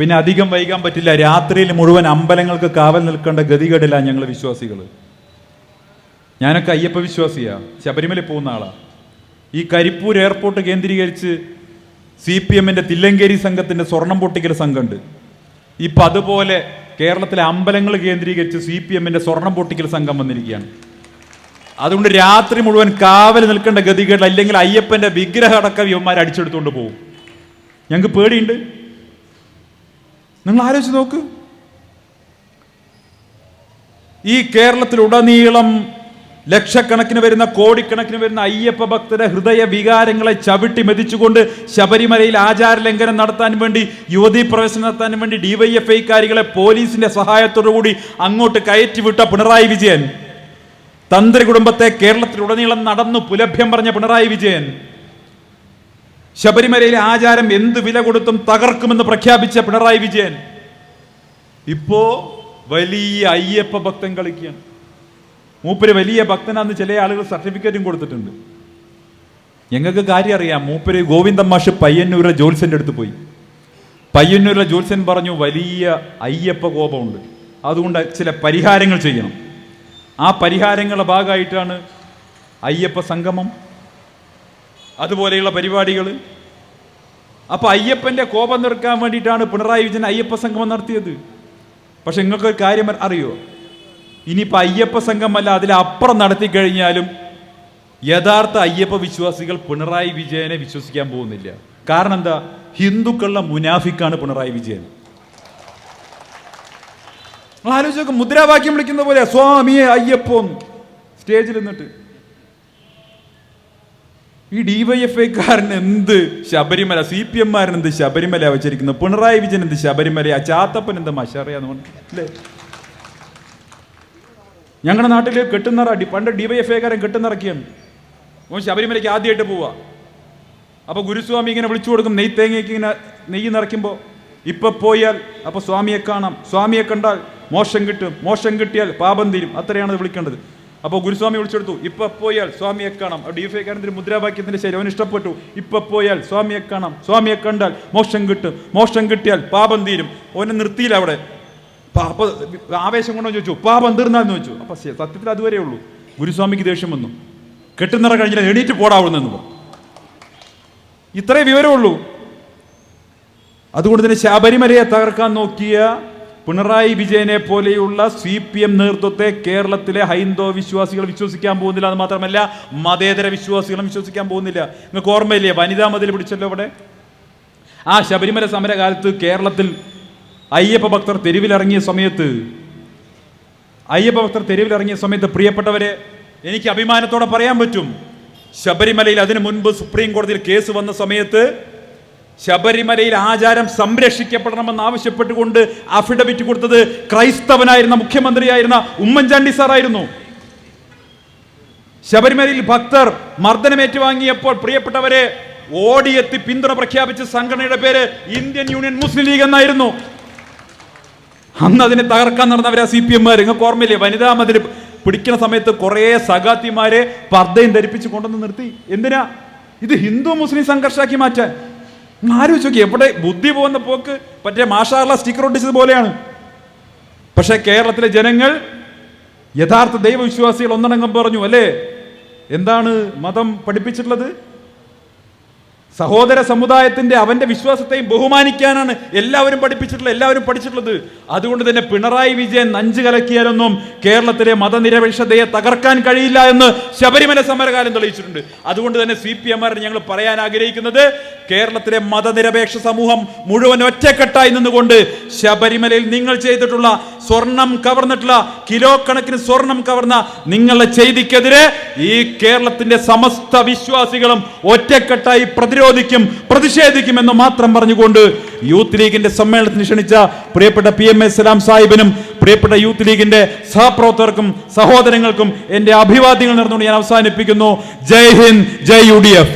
പിന്നെ അധികം വൈകാൻ പറ്റില്ല. രാത്രിയിൽ മുഴുവൻ അമ്പലങ്ങൾക്ക് കാവൽ നിൽക്കേണ്ട ഗതികേടില്ല ഞങ്ങൾ വിശ്വാസികൾ ഞാനൊക്കെ അയ്യപ്പ വിശ്വാസിയാ. ശബരിമല പോകുന്ന ആളാ. ഈ കരിപ്പൂർ എയർപോർട്ട് കേന്ദ്രീകരിച്ച് സി പി എമ്മിന്റെ തില്ലങ്കേരി സംഘത്തിന്റെ സ്വർണം പൊട്ടിക്കൽ സംഘമുണ്ട്. ഇപ്പൊ അതുപോലെ കേരളത്തിലെ അമ്പലങ്ങൾ കേന്ദ്രീകരിച്ച് സി പി എമ്മിന്റെ സ്വർണം പൊട്ടിക്കൽ സംഘം വന്നിരിക്കുകയാണ്. അതുകൊണ്ട് രാത്രി മുഴുവൻ കാവൽ നിൽക്കേണ്ട ഗതികേട് അല്ലെങ്കിൽ അയ്യപ്പന്റെ വിഗ്രഹം അടക്കം ഇവന്മാർ അടിച്ചെടുത്തുകൊണ്ട് പോകും. ഞങ്ങൾക്ക് പേടിയുണ്ട്? നിങ്ങൾ ആലോചിച്ച് നോക്ക്. ഈ കേരളത്തിലുടനീളം ലക്ഷക്കണക്കിന് വരുന്ന കോടിക്കണക്കിന് വരുന്ന അയ്യപ്പ ഭക്തരുടെ ഹൃദയ വികാരങ്ങളെ ചവിട്ടി മെതിച്ചുകൊണ്ട് ശബരിമലയിൽ ആചാര ലംഘനം നടത്താൻ വേണ്ടി യുവതീ പ്രവേശനം നടത്താൻ വേണ്ടി ഡിവൈഎഫ്ഐക്കാരികളെ പോലീസിന്റെ കൂടി അങ്ങോട്ട് കയറ്റിവിട്ട പിണറായി വിജയൻ. തന്ത്രി കുടുംബത്തെ കേരളത്തിലുടനീളം നടന്നു പുലഭ്യം പറഞ്ഞ പിണറായി വിജയൻ. ശബരിമലയിലെ ആചാരം എന്ത് വില കൊടുത്തും തകർക്കുമെന്ന് പ്രഖ്യാപിച്ച പിണറായി വിജയൻ ഇപ്പോ വലിയ അയ്യപ്പ ഭക്തൻ കളിക്കുകയാണ്. മൂപ്പര് വലിയ ഭക്തനാന്ന് ചില ആളുകൾ സർട്ടിഫിക്കറ്റും കൊടുത്തിട്ടുണ്ട്. ഞങ്ങൾക്ക് കാര്യം അറിയാം. മൂപ്പര് ഗോവിന്ദൻ മാഷ് പയ്യന്നൂരിലെ ജോത്സ്യന്റെ അടുത്ത് പോയി. പയ്യന്നൂരിലെ ജോത്സ്യൻ പറഞ്ഞു വലിയ അയ്യപ്പ കോപമുണ്ട്. അതുകൊണ്ട് ചില പരിഹാരങ്ങൾ ചെയ്യണം. ആ പരിഹാരങ്ങളുടെ ഭാഗമായിട്ടാണ് അയ്യപ്പ സംഗമം. അതുപോലെയുള്ള പരിപാടികൾ അപ്പോൾ അയ്യപ്പന്റെ കോപം നിർക്കാൻ വേണ്ടിയിട്ടാണ് പിണറായി വിജയൻ അയ്യപ്പ സംഗമം നടത്തിയത്. പക്ഷെ നിങ്ങൾക്ക് കാര്യം അറിയോ? ഇനിയിപ്പോൾ അയ്യപ്പ സംഘമല്ല അതിലപ്പുറം നടത്തി കഴിഞ്ഞാലും യഥാർത്ഥ അയ്യപ്പ വിശ്വാസികൾ പിണറായി വിജയനെ വിശ്വസിക്കാൻ പോകുന്നില്ല. കാരണം എന്താ? ഹിന്ദുക്കളുടെ മുനാഫിക്കാണ് പിണറായി വിജയൻ. ആലോചിച്ചു മുദ്രാവാക്യം വിളിക്കുന്ന പോലെ സ്വാമിയെ അയ്യപ്പം സ്റ്റേജിൽ നിന്നിട്ട്. ഈ ഡിവൈഎഫ്ഐക്കാരൻ എന്ത് ശബരിമല സി പി എംമാരൻ എന്ത് ശബരിമല വെച്ചിരിക്കുന്നത്? പിണറായി വിജയൻ എന്ത് ശബരിമല ചാത്തപ്പൻ എന്ത് മഷറിയാന്ന് ഞങ്ങളുടെ നാട്ടിൽ കെട്ടുന്നറ പണ്ട് ഡിവൈഎഫ്ഐക്കാരൻ കെട്ടുന്നിറക്കിയാണ് ഓൻ ശബരിമലയ്ക്ക് ആദ്യമായിട്ട് പോവാ. അപ്പൊ ഗുരുസ്വാമി ഇങ്ങനെ വിളിച്ചു കൊടുക്കും നെയ് തേങ്ങയ്ക്ക് ഇങ്ങനെ നെയ്യ് നിറയ്ക്കുമ്പോൾ ഇപ്പൊ പോയാൽ അപ്പൊ സ്വാമിയെ കാണാം. സ്വാമിയെ കണ്ടാൽ മോശം കിട്ടും. മോശം കിട്ടിയാൽ പാപം തീരും. അത്രയാണ് അത് വിളിക്കേണ്ടത്. അപ്പോൾ ഗുരുസ്വാമി വിളിച്ചെടുത്തു ഇപ്പൊ പോയാൽ സ്വാമിയെ കാണാം. ഡി എഫ് ഐക്കാരന്റെ മുദ്രാവാക്യത്തിന്റെ ശരി അവൻ ഇഷ്ടപ്പെട്ടു. ഇപ്പൊ പോയാൽ സ്വാമിയെ കാണാം. സ്വാമിയെ കണ്ടാൽ മോശം കിട്ടും. മോശം കിട്ടിയാൽ പാപം തീരും. ഓനെ നിർത്തിയില്ല അവിടെ. അപ്പൊ ആവേശം കൊണ്ടോ ചോദിച്ചു പാപം തീർന്നാന്ന് ചോദിച്ചു. അപ്പൊ സത്യത്തിൽ അതുവരെ ഉള്ളൂ. ഗുരുസ്വാമിക്ക് ദേഷ്യം വന്നു. കെട്ടുന്നറ കഴിഞ്ഞാൽ എണീറ്റ് പോടാവുന്നെന്ന് പറഞ്ഞു. ഇത്രേ വിവരമുള്ളൂ. അതുകൊണ്ട് തന്നെ ശബരിമലയെ തകർക്കാൻ നോക്കിയ പിണറായി വിജയനെ പോലെയുള്ള സി പി എം നേതൃത്വത്തെ കേരളത്തിലെ ഹൈന്ദവ വിശ്വാസികൾ വിശ്വസിക്കാൻ പോകുന്നില്ല അത് മാത്രമല്ല മതേതര വിശ്വാസികളും വിശ്വസിക്കാൻ പോകുന്നില്ല. നിങ്ങൾക്ക് ഓർമ്മയില്ലേ വനിതാ മതിൽ പിടിച്ചല്ലോ അവിടെ? ആ ശബരിമല സമരകാലത്ത് കേരളത്തിൽ അയ്യപ്പ ഭക്തർ തെരുവിലിറങ്ങിയ സമയത്ത് അയ്യപ്പ ഭക്തർ തെരുവിലിറങ്ങിയ സമയത്ത് പ്രിയപ്പെട്ടവരെ എനിക്ക് അഭിമാനത്തോടെ പറയാൻ പറ്റും ശബരിമലയിൽ അതിനു മുൻപ് സുപ്രീം കോടതിയിൽ കേസ് വന്ന സമയത്ത് ശബരിമലയിൽ ആചാരം സംരക്ഷിക്കപ്പെടണമെന്ന് ആവശ്യപ്പെട്ടുകൊണ്ട് അഫിഡവിറ്റ് കൊടുത്തത് ക്രൈസ്തവനായിരുന്ന മുഖ്യമന്ത്രിയായിരുന്ന ഉമ്മൻചാണ്ടി സാറായിരുന്നു. ശബരിമലയിൽ ഭക്തർ മർദ്ദനമേറ്റുവാങ്ങിയപ്പോൾ പ്രിയപ്പെട്ടവരെ ഓടിയെത്തി പിന്തുണ പ്രഖ്യാപിച്ച സംഘടനയുടെ പേര് ഇന്ത്യൻ യൂണിയൻ മുസ്ലിം ലീഗ് എന്നായിരുന്നു. അന്ന് അതിനെ തകർക്കാൻ നടന്നവരാ സി പി എമ്മാർ നിങ്ങൾക്ക് ഓർമ്മയില്ലേ? വനിതാ മതിൽ പിടിക്കുന്ന സമയത്ത് കുറേ സഖാത്തിമാരെ പർദ്ദയും ധരിപ്പിച്ച് കൊണ്ടുവന്ന് നിർത്തി. എന്തിനാ? ഇത് ഹിന്ദു മുസ്ലിം സംഘർഷാക്കി മാറ്റാൻ. ആലോചിച്ച് നോക്കി എവിടെ ബുദ്ധി പോകുന്ന പോക്ക് മറ്റേ മാഷാറുള്ള സ്റ്റിക്കർ ഒട്ടിച്ചത് പോലെയാണ്. പക്ഷേ കേരളത്തിലെ ജനങ്ങൾ യഥാർത്ഥ ദൈവവിശ്വാസികൾ ഒന്നടങ്കം പറഞ്ഞു അല്ലേ? എന്താണ് മതം പഠിപ്പിച്ചിട്ടുള്ളത്? സഹോദര സമുദായത്തിന്റെ അവന്റെ വിശ്വാസത്തെയും ബഹുമാനിക്കാനാണ് എല്ലാവരും പഠിപ്പിച്ചിട്ടുള്ളത് എല്ലാവരും പഠിച്ചിട്ടുള്ളത്. അതുകൊണ്ട് തന്നെ പിണറായി വിജയൻ നഞ്ചു കലക്കിയാലൊന്നും കേരളത്തിലെ മതനിരപേക്ഷതയെ തകർക്കാൻ കഴിയില്ല എന്ന് ശബരിമല സമരകാലം തെളിയിച്ചിട്ടുണ്ട്. അതുകൊണ്ട് തന്നെ സി പി എം ഞങ്ങൾ പറയാൻ ആഗ്രഹിക്കുന്നത് കേരളത്തിലെ മതനിരപേക്ഷ സമൂഹം മുഴുവൻ ഒറ്റക്കെട്ടായി നിന്നുകൊണ്ട് ശബരിമലയിൽ നിങ്ങൾ ചെയ്തിട്ടുള്ള സ്വർണം കവർന്നിട്ടുള്ള കിലോ കണക്കിന് സ്വർണം കവർന്ന നിങ്ങളുടെ ചെയ്തിക്കെതിരെ ഈ കേരളത്തിന്റെ സമസ്ത വിശ്വാസികളും ഒറ്റക്കെട്ടായി പ്രതിരോധിക്കും പ്രതിഷേധിക്കും എന്ന് മാത്രം പറഞ്ഞുകൊണ്ട് യൂത്ത് ലീഗിന്റെ സമ്മേളനത്തിന് ക്ഷണിച്ച പ്രിയപ്പെട്ട പി എം എ സലാം സാഹിബിനും പ്രിയപ്പെട്ട യൂത്ത് ലീഗിന്റെ സഹപ്രവർത്തകർക്കും സഹോദരങ്ങൾക്കും എന്റെ അഭിവാദ്യങ്ങൾ നേർന്നുകൊണ്ട് ഞാൻ അവസാനിപ്പിക്കുന്നു. Jai Hind Jai U D F.